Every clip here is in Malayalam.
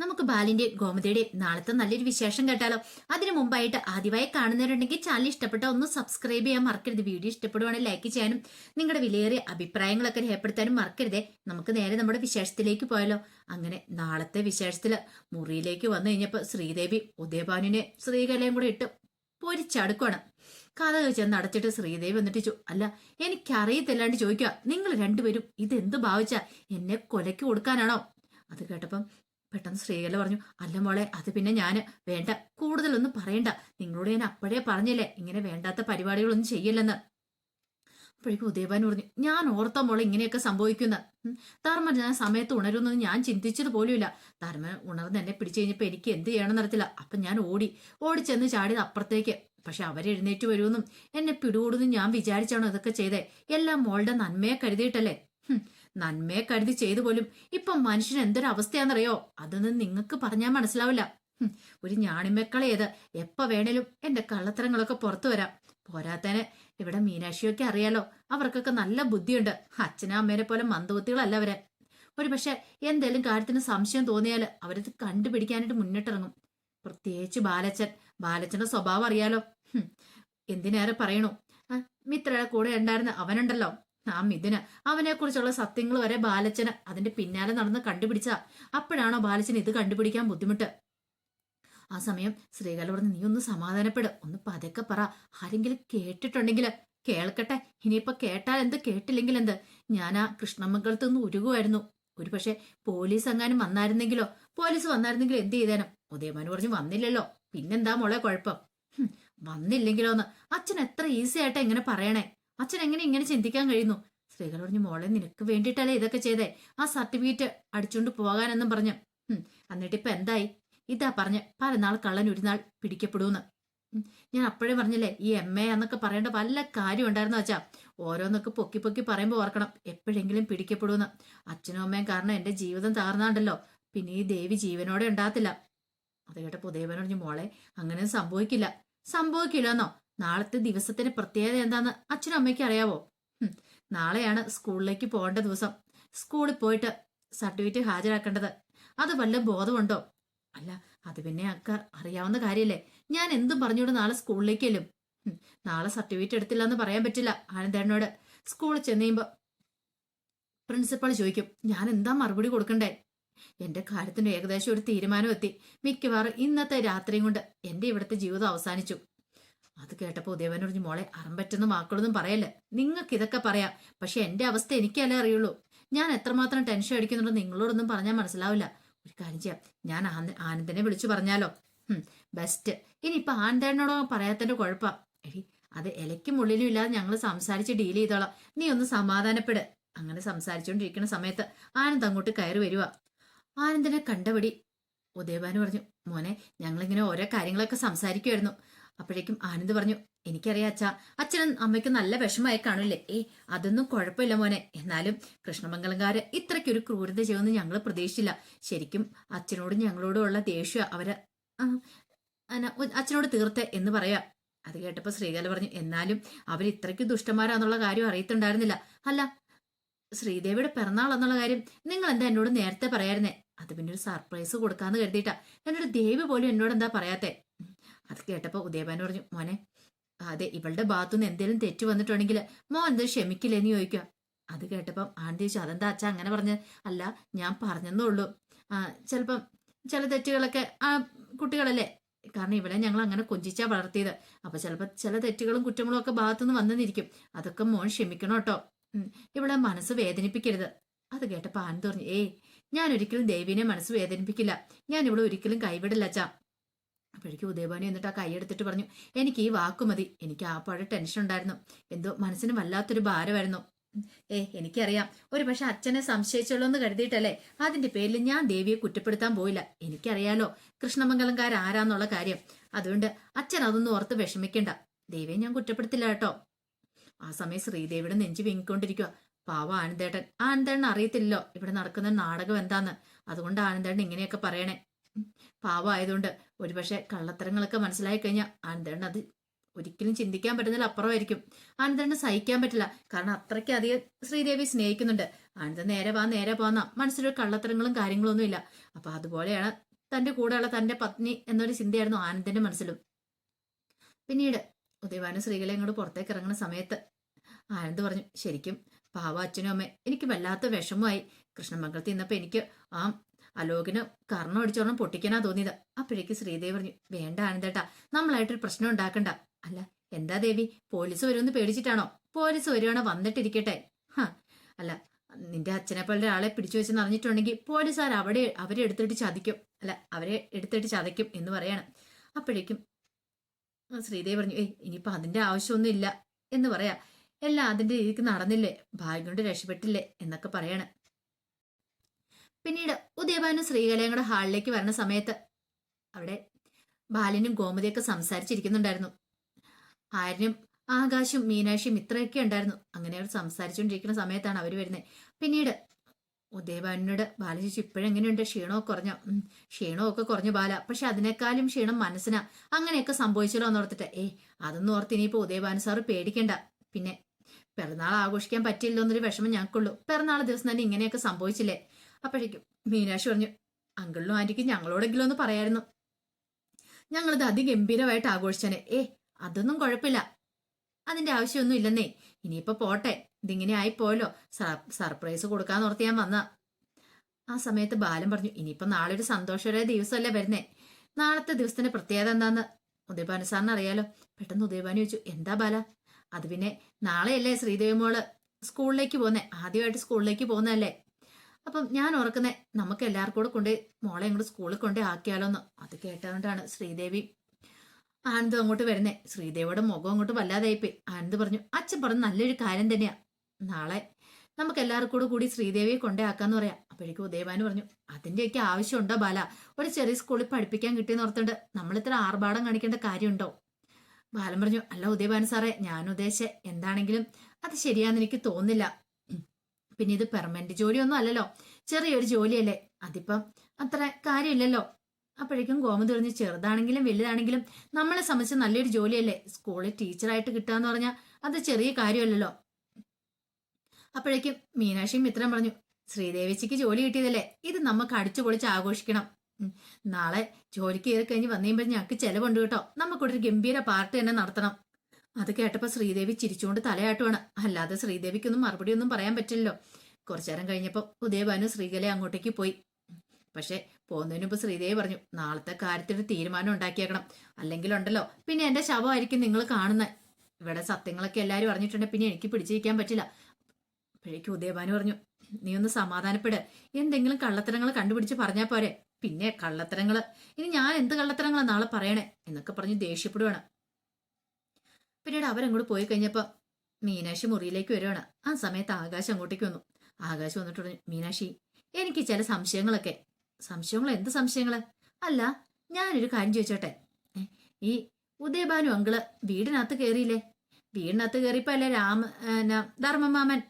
നമുക്ക് ബാലിന്റെ ഗോമതിയുടെ നാളത്തെ നല്ലൊരു വിശേഷം കേട്ടാലോ? അതിനു മുമ്പായിട്ട് ആദ്യമായി കാണുന്നവരുണ്ടെങ്കിൽ ചാനൽ ഇഷ്ടപ്പെട്ട ഒന്ന് സബ്സ്ക്രൈബ് ചെയ്യാൻ മറക്കരുത്. വീഡിയോ ഇഷ്ടപ്പെടുവാണെങ്കിൽ ലൈക്ക് ചെയ്യാനും നിങ്ങളുടെ വിലയേറിയ അഭിപ്രായങ്ങളൊക്കെ രേഖപ്പെടുത്താനും മറക്കരുതേ. നമുക്ക് നേരെ നമ്മുടെ വിശേഷത്തിലേക്ക് പോയാലോ? അങ്ങനെ നാളത്തെ വിശേഷത്തിൽ മുറിയിലേക്ക് വന്നു കഴിഞ്ഞപ്പോൾ ശ്രീദേവി ഉദയഭാനുവിനെ ശ്രീകലയും കൂടെ ഇട്ട് പൊരിച്ചടുക്കുവാണ്. കഥ ചെന്ന് അടച്ചിട്ട് ശ്രീദേവി വന്നിട്ട് ചോ അല്ല എനിക്കറിയത്തില്ലാണ്ട് ചോദിക്കുക നിങ്ങൾ രണ്ടുപേരും ഇതെന്ത് ഭാവിച്ച? എന്നെ കൊലയ്ക്ക് കൊടുക്കാനാണോ? അത് കേട്ടപ്പം പെട്ടെന്ന് ശ്രീകല പറഞ്ഞു അല്ല മോളെ അത് പിന്നെ ഞാൻ വേണ്ട. കൂടുതലൊന്നും പറയണ്ട. നിങ്ങളോട് ഞാൻ അപ്പോഴേ പറഞ്ഞില്ലേ ഇങ്ങനെ വേണ്ടാത്ത പരിപാടികളൊന്നും ചെയ്യില്ലെന്ന്. അപ്പോഴേക്കും ഉദയഭാൻ പറഞ്ഞു ഞാൻ ഓർത്ത മോളെ ഇങ്ങനെയൊക്കെ സംഭവിക്കുന്ന. ധർമ്മൻ ഞാൻ സമയത്ത് ഉണരുന്നത് ഞാൻ ചിന്തിച്ചത് പോലുമില്ല. ധർമ്മൻ ഉണർന്ന് എന്നെ പിടിച്ചു കഴിഞ്ഞപ്പോൾ എനിക്ക് എന്ത് ചെയ്യണമെന്ന് അറിയത്തില്ല. അപ്പൊ ഞാൻ ഓടി ഓടിച്ചെന്ന് ചെന്ന് ചാടിയത് അപ്പുറത്തേക്ക്. പക്ഷെ അവരെഴുന്നേറ്റ് വരുമെന്നും എന്നെ പിടികൂടുന്നു ഞാൻ വിചാരിച്ചാണോ ഇതൊക്കെ ചെയ്തേ. എല്ലാം മോളുടെ നന്മയെ കരുതിയിട്ടല്ലേ. നന്മയെ കരുതി ചെയ്തു പോലും. ഇപ്പം മനുഷ്യൻ എന്തൊരു അവസ്ഥയാണെന്നറിയോ? അതൊന്നും നിങ്ങൾക്ക് പറഞ്ഞാൽ മനസ്സിലാവില്ല. ഒരു ഞാണിമക്കളേത് എപ്പ വേണേലും എന്റെ കള്ളത്തരങ്ങളൊക്കെ പുറത്തു വരാം. പോരാത്തന് ഇവിടെ മീനാക്ഷിയൊക്കെ അറിയാലോ. അവർക്കൊക്കെ നല്ല ബുദ്ധിയുണ്ട്. അച്ഛനും അമ്മേനെ പോലെ മന്ദബുദ്ധികളല്ല അവരെ. ഒരു പക്ഷെ എന്തേലും കാര്യത്തിന് സംശയം തോന്നിയാൽ അവരത് കണ്ടുപിടിക്കാനായിട്ട് മുന്നിട്ടിറങ്ങും. പ്രത്യേകിച്ച് ബാലച്ചൻ. ബാലച്ചന്റെ സ്വഭാവം അറിയാലോ. എന്തിനേറെ പറയണു? മിത്രയുടെ കൂടെ ഉണ്ടായിരുന്ന അവനുണ്ടല്ലോ. ആ മിഥുന് അവനെ കുറിച്ചുള്ള സത്യങ്ങൾ വരെ ബാലച്ചന് അതിന്റെ പിന്നാലെ നടന്ന് കണ്ടുപിടിച്ച അപ്പോഴാണോ ബാലച്ചന് ഇത് കണ്ടുപിടിക്കാൻ ബുദ്ധിമുട്ട്? ആ സമയം ശ്രീകല പറഞ്ഞ് നീ ഒന്ന് സമാധാനപ്പെട് ഒന്ന് പതക്കെ പറ. ആരെങ്കിലും കേട്ടിട്ടുണ്ടെങ്കിൽ കേൾക്കട്ടെ. ഇനിയിപ്പൊ കേട്ടാൽ എന്ത്? കേട്ടില്ലെങ്കിൽ എന്ത്? ഞാൻ ആ കൃഷ്ണമംഗലത്ത് നിന്ന് ഉരുകുമായിരുന്നു ഒരു പക്ഷെ പോലീസ് എങ്ങാനും വന്നായിരുന്നെങ്കിലോ? പോലീസ് വന്നായിരുന്നെങ്കിൽ എന്ത് ചെയ്തേനും? ഉദയമാൻ പറഞ്ഞു വന്നില്ലല്ലോ. പിന്നെന്താ മോളെ കുഴപ്പം? വന്നില്ലെങ്കിലോന്ന്. അച്ഛൻ എത്ര ഈസി ആയിട്ട് ഇങ്ങനെ പറയണേ. അച്ഛൻ എങ്ങനെ ഇങ്ങനെ ചിന്തിക്കാൻ കഴിയുന്നു? സ്ത്രീകൾ പറഞ്ഞു മോളെ നിനക്ക് വേണ്ടിയിട്ടല്ലേ ഇതൊക്കെ ചെയ്തേ? ആ സർട്ടിഫിക്കറ്റ് അടിച്ചുകൊണ്ട് പോകാനെന്നും പറഞ്ഞു. എന്നിട്ട് ഇപ്പൊ എന്തായി? ഇതാ പറഞ്ഞ് പലനാൾ കള്ളൻ ഒരു നാൾ പിടിക്കപ്പെടൂന്ന് ഞാൻ അപ്പോഴേ പറഞ്ഞില്ലേ ഈ എം എ എന്നൊക്കെ പറയേണ്ട വല്ല കാര്യം ഉണ്ടായിരുന്നു അച്ഛാ. ഓരോന്നൊക്കെ പൊക്കി പൊക്കി പറയുമ്പോൾ ഓർക്കണം എപ്പോഴെങ്കിലും പിടിക്കപ്പെടൂന്ന് അച്ഛനും അമ്മയും കാരണം എന്റെ ജീവിതം താർന്നാണ്ടല്ലോ പിന്നെ ഈ ദേവി ജീവനോടെ ഉണ്ടാകത്തില്ല. അത് കേട്ടപ്പോ ദേവനോട് മോളെ അങ്ങനെ സംഭവിക്കില്ല. സംഭവിക്കില്ലെന്നോ? നാളത്തെ ദിവസത്തിന്റെ പ്രത്യേകത എന്താന്ന് അച്ഛനും അമ്മയ്ക്ക് അറിയാവോ? നാളെയാണ് സ്കൂളിലേക്ക് പോകേണ്ട ദിവസം. സ്കൂളിൽ പോയിട്ട് സർട്ടിഫിക്കറ്റ് ഹാജരാക്കേണ്ടത്. അത് വല്ല ബോധമുണ്ടോ? അല്ല അത് പിന്നെ അക്ക അറിയാവുന്ന കാര്യല്ലേ. ഞാൻ എന്തും പറഞ്ഞുകൊണ്ട് നാളെ സ്കൂളിലേക്ക് ഹും, നാളെ സർട്ടിഫിക്കറ്റ് എടുത്തില്ല എന്ന് പറയാൻ പറ്റില്ല ആനന്ദേണ്ണോട് സ്കൂളിൽ ചെന്ന് കഴിയുമ്പോ പ്രിൻസിപ്പൾ ചോദിക്കും ഞാൻ എന്താ മറുപടി കൊടുക്കണ്ടേ? എന്റെ കാര്യത്തിന് ഏകദേശം ഒരു തീരുമാനം എത്തി മിക്കവാറും ഇന്നത്തെ രാത്രിയും കൊണ്ട് എന്റെ ഇവിടുത്തെ ജീവിതം അവസാനിച്ചു. അത് കേട്ടപ്പോ ഉദയവൻ പറഞ്ഞു മോളെ അറമ്പറ്റുന്ന വാക്കുകളൊന്നും പറയല്ല? നിങ്ങൾക്ക് ഇതൊക്കെ പറയാം. പക്ഷെ എന്റെ അവസ്ഥ എനിക്കല്ലേ അറിയുള്ളൂ. ഞാൻ എത്രമാത്രം ടെൻഷൻ അടിക്കുന്നുണ്ടോ നിങ്ങളോടൊന്നും പറഞ്ഞാൽ മനസ്സിലാവില്ല. ഒരു കാര്യം ചെയ്യാം. ഞാൻ ആന- ആനന്ദനെ വിളിച്ചു പറഞ്ഞാലോ? ബെസ്റ്റ് ഇനിയിപ്പൊ ആനന്ദേണ്ണോടോ പറയാത്തന്റെ കുഴപ്പം. എടി അത് ഇലയ്ക്കും ഉള്ളിലും ഇല്ലാതെ ഞങ്ങൾ സംസാരിച്ച് ഡീൽ ചെയ്തോളാം. നീ ഒന്ന് സമാധാനപ്പെട്. അങ്ങനെ സംസാരിച്ചുകൊണ്ടിരിക്കുന്ന സമയത്ത് ആനന്ദ് അങ്ങോട്ട് കയറി വരുക ആനന്ദനെ കണ്ടപടി ഉദയഭാനു പറഞ്ഞു മോനെ ഞങ്ങളിങ്ങനെ ഓരോ കാര്യങ്ങളൊക്കെ സംസാരിക്കുമായിരുന്നു അപ്പോഴേക്കും ആനന്ദ് പറഞ്ഞു എനിക്കറിയാം അച്ഛാ അച്ഛനും അമ്മയ്ക്ക് നല്ല വിഷമമായി കാണില്ലേ ഏ അതൊന്നും കുഴപ്പമില്ല മോനെ. എന്നാലും കൃഷ്ണമംഗലംകാര് ഇത്രയ്ക്കൊരു ക്രൂരത ചെയ്യുമെന്ന് ഞങ്ങൾ പ്രതീക്ഷിച്ചില്ല. ശരിക്കും അച്ഛനോടും ഞങ്ങളോടും ഉള്ള ദേഷ്യ അവർ അച്ഛനോട് തീർത്തെ എന്ന് പറയാ. അത് കേട്ടപ്പോ ശ്രീകല പറഞ്ഞു എന്നാലും അവർ ഇത്രയ്ക്ക് ദുഷ്ടന്മാരാന്നുള്ള കാര്യം അറിയത്തുണ്ടായിരുന്നില്ല. അല്ല ശ്രീദേവിയുടെ പിറന്നാൾ എന്നുള്ള കാര്യം നിങ്ങൾ എന്താ എന്നോട് നേരത്തെ പറയായിരുന്നേ? അത് പിന്നെ ഒരു സർപ്രൈസ് കൊടുക്കാന്ന് കരുതിയിട്ടാ. എന്നോട് ദേവി പോലും എന്നോട് എന്താ പറയാത്തെ. അത് കേട്ടപ്പോൾ ഉദയഭാൻ പറഞ്ഞു മോനെ അതെ ഇവളുടെ ഭാഗത്തുനിന്ന് എന്തേലും തെറ്റ് വന്നിട്ടുണ്ടെങ്കിൽ മോൻ എന്ത് ക്ഷമിക്കില്ലെന്ന് ചോദിക്കുക അത് കേട്ടപ്പം ആണ്ടി ചോദിച്ചു അതെന്താ അച്ഛ അങ്ങനെ പറഞ്ഞ് അല്ല ഞാൻ പറഞ്ഞെന്നേ ഉള്ളൂ. ചിലപ്പം ചില തെറ്റുകളൊക്കെ ആ കുട്ടികളല്ലേ? കാരണം ഇവിടെ ഞങ്ങൾ അങ്ങനെ കൊഞ്ചിച്ചാ വളർത്തിയത്. അപ്പൊ ചിലപ്പോ ചില തെറ്റുകളും കുറ്റങ്ങളും ഒക്കെ ഭാഗത്തുനിന്ന് വന്നെന്നിരിക്കും അതൊക്കെ മോൻ ക്ഷമിക്കണം കേട്ടോ. ഇവിടെ മനസ്സ് വേദനിപ്പിക്കരുത്. അത് കേട്ടപ്പോൾ ആനന്ദ് പറഞ്ഞു ഏയ് ഞാൻ ഒരിക്കലും ദേവീനെ മനസ്സ് വേദനിപ്പിക്കില്ല. ഞാൻ ഇവിടെ ഒരിക്കലും കൈവിടില്ല അച്ഛാ. അപ്പോഴേക്കും ഉദയഭാനി എന്നിട്ട് ആ കൈയെടുത്തിട്ട് പറഞ്ഞു എനിക്ക് ഈ വാക്കു മതി. എനിക്ക് ആ പാടെ ടെൻഷൻ ഉണ്ടായിരുന്നു. എന്തോ മനസ്സിന് വല്ലാത്തൊരു ഭാരമായിരുന്നു. ഏ എനിക്കറിയാം. ഒരു പക്ഷെ അച്ഛനെ സംശയിച്ചുള്ളൂ എന്ന് കരുതിയിട്ടല്ലേ? അതിന്റെ പേരിൽ ഞാൻ ദേവിയെ കുറ്റപ്പെടുത്താൻ പോയില്ല. എനിക്കറിയാലോ കൃഷ്ണമംഗലംകാർ ആരാന്നുള്ള കാര്യം. അതുകൊണ്ട് അച്ഛൻ അതൊന്നും ഓർത്ത് വിഷമിക്കണ്ട. ദേവിയെ ഞാൻ കുറ്റപ്പെടുത്തില്ല കേട്ടോ. ആ സമയം ശ്രീദേവിയുടെ നെഞ്ചു വിങ്ങിക്കൊണ്ടിരിക്കുക പാവ ആനന്ദേട്ടൻ. ആനന്ദേട്ടൻ അറിയത്തില്ലല്ലോ. ഇവിടെ നടക്കുന്ന നാടകം എന്താന്ന്. അതുകൊണ്ട് ആനന്ദേട്ടൻ ഇങ്ങനെയൊക്കെ പറയണേ. ഉം. പാവം ആയതുകൊണ്ട് ഒരുപക്ഷെ കള്ളത്തരങ്ങളൊക്കെ മനസ്സിലായി കഴിഞ്ഞാൽ ആനന്ദേട്ടൻ അത് ഒരിക്കലും ചിന്തിക്കാൻ പറ്റുന്നതിൽ അപ്പുറമായിരിക്കും. ആനന്ദേട്ടന് സഹിക്കാൻ പറ്റില്ല. കാരണം അത്രയ്ക്ക് അധികം ശ്രീദേവി സ്നേഹിക്കുന്നുണ്ട്. ആനന്ദ നേരെ വാ നേരെ പോന്ന. മനസ്സിലൊരു കള്ളത്തരങ്ങളും കാര്യങ്ങളൊന്നും ഇല്ല. അപ്പൊ അതുപോലെയാണ് തന്റെ കൂടെയുള്ള തന്റെ പത്നി എന്നൊരു ചിന്തയായിരുന്നു ആനന്ദന്റെ മനസ്സിലും. പിന്നീട് ഉദയവാനും ശ്രീകളെ ഇങ്ങോട്ട് പുറത്തേക്ക് ഇറങ്ങുന്ന സമയത്ത് ആനന്ദ് പറഞ്ഞു ശരിക്കും പാവ അച്ഛനും അമ്മ എനിക്ക് വല്ലാത്ത വിഷമമായി. കൃഷ്ണമംഗലത്തിൽ നിന്നപ്പോൾ എനിക്ക് ആ അലോകിന് കർണം അടിച്ചോണം പൊട്ടിക്കാനാ തോന്നിയത്. അപ്പോഴേക്ക് ശ്രീദേവി പറഞ്ഞു വേണ്ട ആനന്ദേട്ടാ നമ്മളായിട്ടൊരു പ്രശ്നം ഉണ്ടാക്കണ്ട. അല്ല എന്താ ദേവി പോലീസ് വരുമെന്ന് പേടിച്ചിട്ടാണോ? പോലീസ് വരുവാണോ വന്നിട്ടിരിക്കട്ടെ. ഹ അല്ല നിന്റെ അച്ഛനെ പോലെ ഒരാളെ പിടിച്ചു വെച്ചെന്ന് അറിഞ്ഞിട്ടുണ്ടെങ്കിൽ പോലീസുകാർ അവിടെ അവരെ എടുത്തിട്ട് ചതിക്കും. അല്ല അവരെ എടുത്തിട്ട് ചതയ്ക്കും എന്ന് പറയാണ്. അപ്പോഴേക്കും ശ്രീദേവി പറഞ്ഞു ഏയ് ഇനിയിപ്പോ അതിന്റെ ആവശ്യമൊന്നും ഇല്ല എന്ന് പറയാ എല്ലാം അതിന്റെ രീതിക്ക് നടന്നില്ലേ? ഭാഗ്യം കൊണ്ട് രക്ഷപ്പെട്ടില്ലേ? എന്നൊക്കെ പറയാണ്. പിന്നീട് ഉദയഭാനും ശ്രീകലയും കൂടെ ഹാളിലേക്ക് വരുന്ന സമയത്ത് അവിടെ ബാലനും ഗോമതിയൊക്കെ സംസാരിച്ചിരിക്കുന്നുണ്ടായിരുന്നു. ആര്യനും ആകാശും മീനാക്ഷിയും ഇത്രയൊക്കെ ഉണ്ടായിരുന്നു. അങ്ങനെ അവർ സംസാരിച്ചുകൊണ്ടിരിക്കുന്ന സമയത്താണ് അവർ വരുന്നത് പിന്നീട് ഉദയഭാനോട് ബാല ചോദിച്ചു ഇപ്പോഴെങ്ങനെയുണ്ട്? ക്ഷീണമൊക്കെ കുറഞ്ഞ? ക്ഷീണമൊക്കെ കുറഞ്ഞു ബാല. പക്ഷെ അതിനേക്കാളും ക്ഷീണം മനസ്സിനാ. അങ്ങനെയൊക്കെ സംഭവിച്ചല്ലോ എന്ന് ഓർത്തിട്ട്. ഏ അതൊന്നും ഓർത്ത് ഇനിയിപ്പോൾ ഉദയഭാനു സാറ് പേടിക്കണ്ട. പിന്നെ പിറന്നാൾ ആഘോഷിക്കാൻ പറ്റില്ലോ എന്നൊരു വിഷമം ഞങ്ങൾക്കുള്ളൂ. പിറന്നാൾ ദിവസം തന്നെ ഇങ്ങനെയൊക്കെ സംഭവിച്ചില്ലേ? അപ്പോഴേക്കും മീനാക്ഷി പറഞ്ഞു അങ്കിളിനും ആന്റിക്കും ഞങ്ങളോടെങ്കിലും ഒന്ന് പറയായിരുന്നു. ഞങ്ങളിത് അതിഗംഭീരമായിട്ട് ആഘോഷിച്ചനെ. ഏ അതൊന്നും കുഴപ്പമില്ല. അതിന്റെ ആവശ്യമൊന്നും ഇല്ലെന്നേ. ഇനിയിപ്പോ പോട്ടെ. ഇതിങ്ങനെ ആയിപ്പോയല്ലോ. സർ- സർപ്രൈസ് കൊടുക്കാന്ന് ഓർത്ത് ഞാൻ വന്ന. ആ സമയത്ത് ബാലൻ പറഞ്ഞു ഇനിയിപ്പോ നാളെ ഒരു സന്തോഷകരമായ ദിവസമല്ലേ വരുന്നേ. നാളത്തെ ദിവസത്തിന്റെ പ്രത്യേകത എന്താന്ന് ഉദയഭാനു സാറിന് അറിയാലോ. പെട്ടെന്ന് ഉദയഭാനു ചോദിച്ചു എന്താ ബാല? അത് പിന്നെ നാളെയല്ലേ ശ്രീദേവി മോൾ സ്കൂളിലേക്ക് പോകുന്നേ? ആദ്യമായിട്ട് സ്കൂളിലേക്ക് പോകുന്നതല്ലേ? അപ്പം ഞാൻ ഓർക്കുന്നേ നമുക്ക് എല്ലാവർക്കും കൂടെ കൊണ്ട് മോളെ ഇങ്ങോട്ട് സ്കൂളിൽ കൊണ്ട് ആക്കിയാലോന്ന്. അത് കേട്ടതുകൊണ്ടാണ് ശ്രീദേവി ആനന്ദ് അങ്ങോട്ട് വരുന്നേ. ശ്രീദേവിയുടെ മുഖം അങ്ങോട്ട് വല്ലാതായിപ്പോയി. ആനന്ദ് പറഞ്ഞു അച്ഛൻ പറഞ്ഞു നല്ലൊരു കാര്യം തന്നെയാ. നാളെ നമുക്ക് എല്ലാവർക്കും കൂടെ കൂടി ശ്രീദേവിയെ കൊണ്ടേ ആക്കാന്ന് പറയാം. അപ്പോഴേക്കും ഉദയഭാനു പറഞ്ഞു അതിന്റെയൊക്കെ ആവശ്യമുണ്ടോ ബാല? ഒരു ചെറിയ സ്കൂളിൽ പഠിപ്പിക്കാൻ കിട്ടിയെന്ന് ഓർത്തുണ്ട് നമ്മൾ ഇത്ര ആർഭാടം കാണിക്കേണ്ട കാര്യമുണ്ടോ? ബാലൻ പറഞ്ഞു അല്ല ഉദയഭാനു സാറേ ഞാൻ ഉദ്ദേശിച്ച എന്താണെങ്കിലും അത് ശരിയാന്ന് എനിക്ക് തോന്നില്ല. പിന്നെ ഇത് പെർമനന്റ് ജോലിയൊന്നും അല്ലല്ലോ. ചെറിയൊരു ജോലിയല്ലേ. അതിപ്പം അത്ര കാര്യമില്ലല്ലോ. അപ്പോഴേക്കും ഗോമതി പറഞ്ഞു ചെറുതാണെങ്കിലും വലുതാണെങ്കിലും നമ്മളെ സംബന്ധിച്ച് നല്ലൊരു ജോലിയല്ലേ. സ്കൂളിൽ ടീച്ചറായിട്ട് കിട്ടുക എന്ന് പറഞ്ഞാൽ അത് ചെറിയ കാര്യമല്ലല്ലോ. അപ്പോഴേക്കും മീനാക്ഷിയും മിത്രം പറഞ്ഞു ശ്രീദേവിച്ചിക്ക് ജോലി കിട്ടിയതല്ലേ. ഇത് നമുക്ക് അടിച്ചു പൊളിച്ച് ആഘോഷിക്കണം. നാളെ ജോലിക്ക് കയറി കഴിഞ്ഞ് വന്നുകഴിയുമ്പോൾ ഞങ്ങൾക്ക് ചെലവുണ്ട് കേട്ടോ. നമുക്കൊരു ഗംഭീര പാർട്ടി തന്നെ നടത്തണം. അത് കേട്ടപ്പോ ശ്രീദേവി ചിരിച്ചുകൊണ്ട് തലയാട്ടുവാണ്. അല്ലാതെ ശ്രീദേവിക്കൊന്നും മറുപടി ഒന്നും പറയാൻ പറ്റില്ലല്ലോ. കുറച്ചേരം കഴിഞ്ഞപ്പോൾ ഉദയഭാനു ശ്രീകല അങ്ങോട്ടേക്ക് പോയി. പക്ഷെ പോകുന്നതിന് മുമ്പ് ശ്രീദേവി പറഞ്ഞു നാളത്തെ കാര്യത്തിൽ തീരുമാനം ഉണ്ടാക്കിയേക്കണം. അല്ലെങ്കിലുണ്ടല്ലോ. പിന്നെ എന്റെ ശവമായിരിക്കും നിങ്ങൾ കാണുന്നത് ഇവിടെ സത്യങ്ങളൊക്കെ എല്ലാവരും അറിഞ്ഞിട്ടുണ്ട്. പിന്നെ എനിക്ക് പിടിച്ചിരിക്കാൻ പറ്റില്ല. അപ്പോഴേക്കും ഉദയഭാനു പറഞ്ഞു നീ ഒന്ന് സമാധാനപ്പെട്. എന്തെങ്കിലും കള്ളത്തരങ്ങൾ കണ്ടുപിടിച്ച് പറഞ്ഞാൽ പോരെ. പിന്നെ കള്ളത്തരങ്ങൾ. ഇനി ഞാൻ എന്ത് കള്ളത്തരങ്ങളാണ് നാളെ പറയണേ? എന്നൊക്കെ പറഞ്ഞ് ദേഷ്യപ്പെടുവാണ്. പിന്നീട് അവരങ്ങോട്ട് പോയി കഴിഞ്ഞപ്പോ മീനാക്ഷി മുറിയിലേക്ക് വരുവാണ്. ആ സമയത്ത് ആകാശം അങ്ങോട്ടേക്ക് വന്നു. ആകാശം വന്നിട്ട് പറഞ്ഞു മീനാക്ഷി എനിക്ക് ചില സംശയങ്ങളൊക്കെ. സംശയങ്ങൾ എന്ത് സംശയങ്ങൾ? അല്ല ഞാനൊരു കാര്യം ചോദിച്ചോട്ടെ. ഈ ഉദയഭാനു അങ്കിൾ വീടിനകത്ത് കയറിയില്ലേ വീടിനകത്ത് കയറിയപ്പോ അല്ലേ രാമ ധർമ്മമാമൻ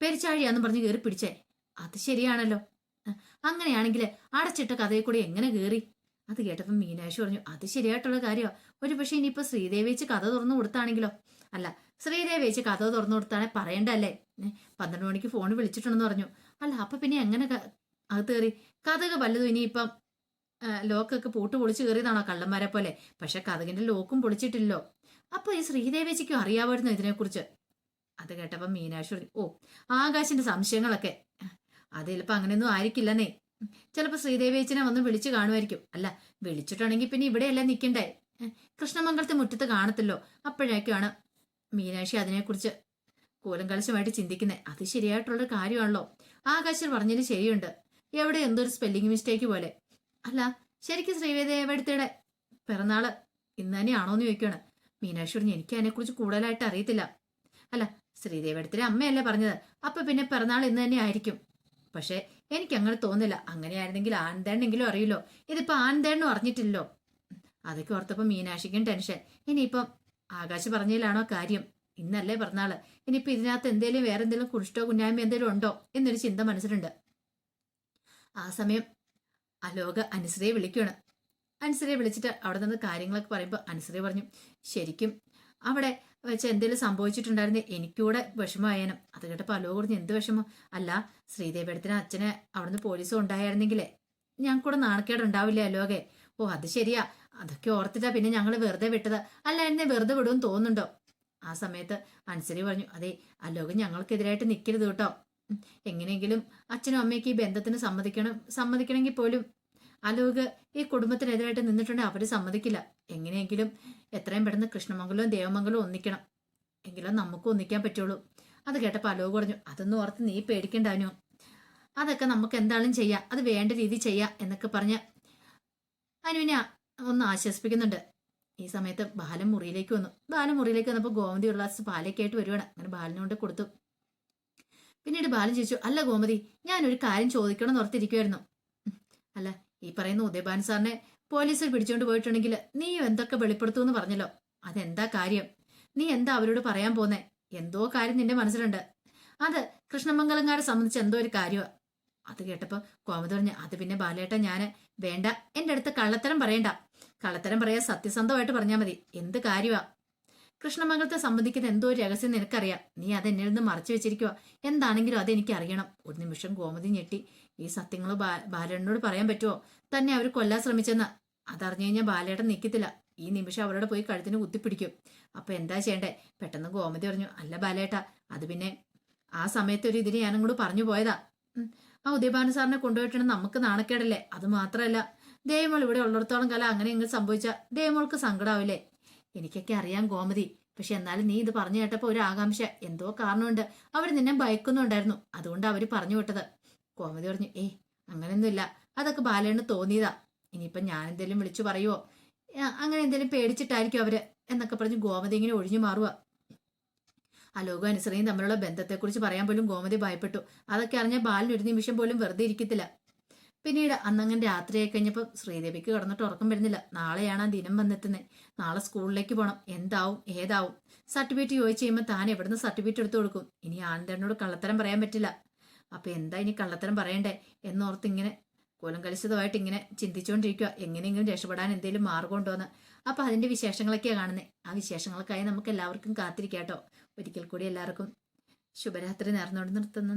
പെരിച്ചാഴിയാന്ന് പറഞ്ഞ് കയറി പിടിച്ചേ? അത് ശരിയാണല്ലോ. അങ്ങനെയാണെങ്കിൽ അടച്ചിട്ട കഥയിൽ കൂടി എങ്ങനെ കയറി അത് കേട്ടപ്പോൾ മീനാക്ഷി പറഞ്ഞു അത് ശരിയായിട്ടുള്ള കാര്യമാണ് ഒരു പക്ഷെ ഇനിയിപ്പോൾ ശ്രീദേവി വെച്ച് കഥ തുറന്നു കൊടുത്താണെങ്കിലോ? അല്ല ശ്രീദേവി വെച്ച് കഥ തുറന്നു കൊടുത്താണെ പറയണ്ടല്ലേ പന്ത്രണ്ട് മണിക്ക് ഫോൺ വിളിച്ചിട്ടുണ്ടെന്ന് പറഞ്ഞു. അല്ല അപ്പൊ പിന്നെ എങ്ങനെ അകത്ത് കയറി? കഥക വല്ലതും ഇനിയിപ്പം ലോക്കൊക്കെ പൂട്ട് പൊളിച്ച് കയറിയതാണോ കള്ളന്മാരെ പോലെ? പക്ഷെ കഥകിന്റെ ലോക്കും പൊളിച്ചിട്ടില്ലല്ലോ അപ്പൊ ഈ ശ്രീദേവിച്ചിക്കും അറിയാമായിരുന്നു ഇതിനെക്കുറിച്ച്? അത് കേട്ടപ്പോൾ മീനാക്ഷി ഓ ആകാശിന്റെ സംശയങ്ങളൊക്കെ. അത് ചിലപ്പോ അങ്ങനെയൊന്നും ആയിരിക്കില്ലെന്നേ. ചിലപ്പോ ശ്രീദേവിയച്ചനെ വന്ന് വിളിച്ചു കാണുമായിരിക്കും. അല്ല വിളിച്ചിട്ടുണ്ടെങ്കിൽ പിന്നെ ഇവിടെയല്ല നിൽക്കണ്ടേ കൃഷ്ണമംഗലത്തെ മുറ്റത്ത് കാണത്തില്ലോ. അപ്പോഴേക്കാണ് മീനാക്ഷി അതിനെക്കുറിച്ച് കൂലം കലശമായിട്ട് ചിന്തിക്കുന്നത് അത് ശരിയായിട്ടുള്ള കാര്യമാണല്ലോ. ആകാശർ പറഞ്ഞതിന് ശരിയുണ്ട്. എവിടെ എന്തൊരു സ്പെല്ലിംഗ് മിസ്റ്റേക്ക് പോലെ. അല്ല ശരിക്കും ശ്രീവേദേവടുത്തയുടെ പിറന്നാൾ ഇന്ന് തന്നെയാണോ എന്ന് ചോദിക്കുകയാണ് മീനാക്ഷി പറഞ്ഞു എനിക്ക് അതിനെക്കുറിച്ച് കൂടുതലായിട്ട് അറിയത്തില്ല. അല്ല ശ്രീദേവടുത്തിയുടെ അമ്മയല്ലേ പറഞ്ഞത്. അപ്പൊ പിന്നെ പിറന്നാൾ ഇന്ന് തന്നെ ആയിരിക്കും പക്ഷെ എനിക്ക് അങ്ങനെ തോന്നില്ല. അങ്ങനെയായിരുന്നെങ്കിൽ ആനന്ദേണ്ണെങ്കിലും അറിയില്ലോ. ഇതിപ്പോ ആനന്ദേണ്ണും അറിഞ്ഞിട്ടില്ലോ അതൊക്കെ ഓർത്തപ്പോ മീനാക്ഷിക്കും ടെൻഷൻ. ഇനിയിപ്പം ആകാശ് പറഞ്ഞതിലാണോ കാര്യം? ഇന്നല്ലേ പറഞ്ഞാൾ ഇനിയിപ്പോ ഇതിനകത്ത് എന്തേലും വേറെ എന്തെങ്കിലും കുഷ്ഠോ കുഞ്ഞായ്മ എന്തെങ്കിലും ഉണ്ടോ എന്നൊരു ചിന്ത മനസ്സിലുണ്ട്. ആ സമയം അലോക അനുസരയെ വിളിക്കുകയാണ്. അനുസരയെ വിളിച്ചിട്ട് അവിടെ നിന്ന് കാര്യങ്ങളൊക്കെ പറയുമ്പോൾ അനുസരയെ പറഞ്ഞു ശരിക്കും അവിടെ വെച്ച് എന്തെങ്കിലും സംഭവിച്ചിട്ടുണ്ടായിരുന്നെ എനിക്കൂടെ വിഷമമായേനും. അത് കേട്ടപ്പോൾ അലോ കുറഞ്ഞ് എന്ത് വിഷമം? അല്ല ശ്രീദേവിയടത്തിന് അച്ഛനെ അവിടുന്ന് പോലീസും ഉണ്ടായിരുന്നെങ്കിലേ. ഞങ്ങൾക്ക് കൂടെ നാണക്കേടുണ്ടാവില്ലേ അലോകെ? ഓ അത് ശരിയാ. അതൊക്കെ ഓർത്തിട്ടാ പിന്നെ ഞങ്ങൾ വെറുതെ വിട്ടത്. അല്ല എന്നെ വെറുതെ വിടുമെന്ന് തോന്നുന്നുണ്ടോ? ആ സമയത്ത് അൻസരി പറഞ്ഞു അതെ അലോകം ഞങ്ങൾക്കെതിരായിട്ട് നിൽക്കരുത് കേട്ടോ. എങ്ങനെയെങ്കിലും അച്ഛനും അമ്മയ്ക്ക് ഈ ബന്ധത്തിന് സമ്മതിക്കണം. സമ്മതിക്കണമെങ്കിൽ പോലും അലോക് ഈ കുടുംബത്തിനെതിരായിട്ട് നിന്നിട്ടുണ്ടെങ്കിൽ അവർ സമ്മതിക്കില്ല. എങ്ങനെയെങ്കിലും എത്രയും പെട്ടെന്ന് കൃഷ്ണമംഗലവും ദേവമംഗലവും ഒന്നിക്കണം. എങ്കിലും നമുക്ക് ഒന്നിക്കാൻ പറ്റുള്ളൂ. അത് കേട്ടപ്പോൾ അലോക് പറഞ്ഞു അതൊന്നും ഓർത്ത് നീ പേടിക്കണ്ടാനു അതൊക്കെ നമുക്ക് എന്തായാലും ചെയ്യാം. അത് വേണ്ട രീതി ചെയ്യാം എന്നൊക്കെ പറഞ്ഞ് അനുവിനെ ഒന്ന് ആശ്വസിപ്പിക്കുന്നുണ്ട്. ഈ സമയത്ത് ബാലൻ മുറിയിലേക്ക് വന്നു. ബാലൻ മുറിയിലേക്ക് വന്നപ്പോൾ ഗോമതി ഉള്ളാസ് ഗ്ലാസ് വരുവാണ്. അങ്ങനെ ബാലനോട് കൊടുത്തു. പിന്നീട് ബാലൻ ചോദിച്ചു അല്ല ഗോമതി ഞാനൊരു കാര്യം ചോദിക്കണം എന്ന് ഓർത്തിരിക്കുമായിരുന്നു അല്ല ഈ പറയുന്ന ഉദയഭാൻ സാറിനെ പോലീസിൽ പിടിച്ചുകൊണ്ട് പോയിട്ടുണ്ടെങ്കിൽ നീ എന്തൊക്കെ വെളിപ്പെടുത്തു എന്ന് പറഞ്ഞല്ലോ? അതെന്താ കാര്യം? നീ എന്താ അവരോട് പറയാൻ പോന്നേ? എന്തോ കാര്യം നിന്റെ മനസ്സിലുണ്ട്. അത് കൃഷ്ണമംഗലങ്കാരെ സംബന്ധിച്ച് എന്തോ ഒരു കാര്യമാണ് അത് കേട്ടപ്പോ കോമതി പറഞ്ഞു അത് പിന്നെ ബാലേട്ട ഞാൻ വേണ്ട. എന്റെ അടുത്ത് കള്ളത്തരം പറയണ്ട. കള്ളത്തരം പറയാൻ സത്യസന്ധമായിട്ട് പറഞ്ഞാൽ മതി. എന്ത് കാര്യമാ കൃഷ്ണമംഗലത്തെ സംബന്ധിക്കുന്ന എന്തോ ഒരു രഹസ്യം നിനക്കറിയാം. നീ അത് എന്നിൽ നിന്ന് മറച്ചു വെച്ചിരിക്കുക എന്താണെങ്കിലും അത് എനിക്ക് അറിയണം ഒരു നിമിഷം ഗോമതി ഞെട്ടി. ഈ സത്യങ്ങൾ ബാലേട്ടനോട് പറയാൻ പറ്റുമോ തന്നെ അവർ കൊല്ലാൻ ശ്രമിച്ചെന്ന്. അതറിഞ്ഞു കഴിഞ്ഞാൽ ബാലേട്ടൻ നിൽക്കത്തില്ല ഈ നിമിഷം അവരോട് പോയി കഴുത്തിന് കുത്തിപ്പിടിക്കും. അപ്പൊ എന്താ ചെയ്യണ്ടേ? പെട്ടെന്ന് ഗോമതി പറഞ്ഞു അല്ല ബാലേട്ട അത് പിന്നെ ആ സമയത്ത് ഒരു ഇതിന് ഞാനും പറഞ്ഞു പോയതാ. ആ ഉദയഭാനു സാറിനെ കൊണ്ടുപോയിട്ടാണ് നമുക്ക് നാണക്കേടല്ലേ? അത് മാത്രമല്ല ദേവമോൾ ഇവിടെ ഉള്ളിടത്തോളം കാലം അങ്ങനെ ഇങ്ങനെ സംഭവിച്ചാൽ ദേവമോൾക്ക് സങ്കടാവില്ലേ? എനിക്കൊക്കെ അറിയാം ഗോമതി. പക്ഷെ എന്നാലും നീ ഇത് പറഞ്ഞു കേട്ടപ്പോ ഒരു ആകാംക്ഷ. എന്തോ കാരണമുണ്ട്. അവർ നിന്നെ ഭയക്കുന്നുണ്ടായിരുന്നു. അതുകൊണ്ട് അവർ പറഞ്ഞു വിട്ടത്. ഗോമതി പറഞ്ഞു ഏയ് അങ്ങനെയൊന്നുമില്ല. അതൊക്കെ ബാലേണ് തോന്നിയതാ. ഇനിയിപ്പം ഞാൻ എന്തെങ്കിലും വിളിച്ചു പറയുവോ? അങ്ങനെ എന്തെങ്കിലും പേടിച്ചിട്ടായിരിക്കും അവർ എന്നൊക്കെ പറഞ്ഞ് ഗോമതി ഇങ്ങനെ ഒഴിഞ്ഞു മാറുക അലോകും അനുസരണയും തമ്മിലുള്ള ബന്ധത്തെക്കുറിച്ച് പറയാൻ പോലും ഗോമതി ഭയപ്പെട്ടു. അതൊക്കെ അറിഞ്ഞ ബാലിന് ഒരു നിമിഷം പോലും വെറുതെ ഇരിക്കത്തില്ല. പിന്നീട് അന്നങ്ങനെ രാത്രിയായി കഴിഞ്ഞപ്പോൾ ശ്രീദേവിക്ക് കിടന്നിട്ട് ഉറക്കം വരുന്നില്ല. നാളെയാണ് ആ ദിനം വന്നെത്തുന്നത് നാളെ സ്കൂളിലേക്ക് പോകണം എന്താവും? ഏതാവും? സർട്ടിഫിക്കറ്റ് ചോദിച്ചു കഴിയുമ്പോൾ താൻ എവിടുന്ന് സർട്ടിഫിക്കറ്റ് എടുത്തു കൊടുക്കും? ഇനി ആനന്ദനോട് കള്ളത്തരം പറയാൻ പറ്റില്ല. അപ്പോൾ എന്താ ഇനി കള്ളത്തരം പറയണ്ടേ? എന്നോർത്ത് ഇങ്ങനെ കോലം കളിച്ചതുമായിട്ട് ഇങ്ങനെ ചിന്തിച്ചുകൊണ്ടിരിക്കുക എങ്ങനെയെങ്കിലും രക്ഷപ്പെടാൻ എന്തെങ്കിലും മാർഗം അപ്പോൾ അതിന്റെ വിശേഷങ്ങളൊക്കെയാണ് കാണുന്നത് ആ വിശേഷങ്ങൾക്കായി നമുക്ക് എല്ലാവർക്കും കാത്തിരിക്കാം കേട്ടോ ഒരിക്കൽ കൂടി എല്ലാവർക്കും ശുഭരാത്രി നേർന്നുകൊണ്ട് നിർത്തുന്നു.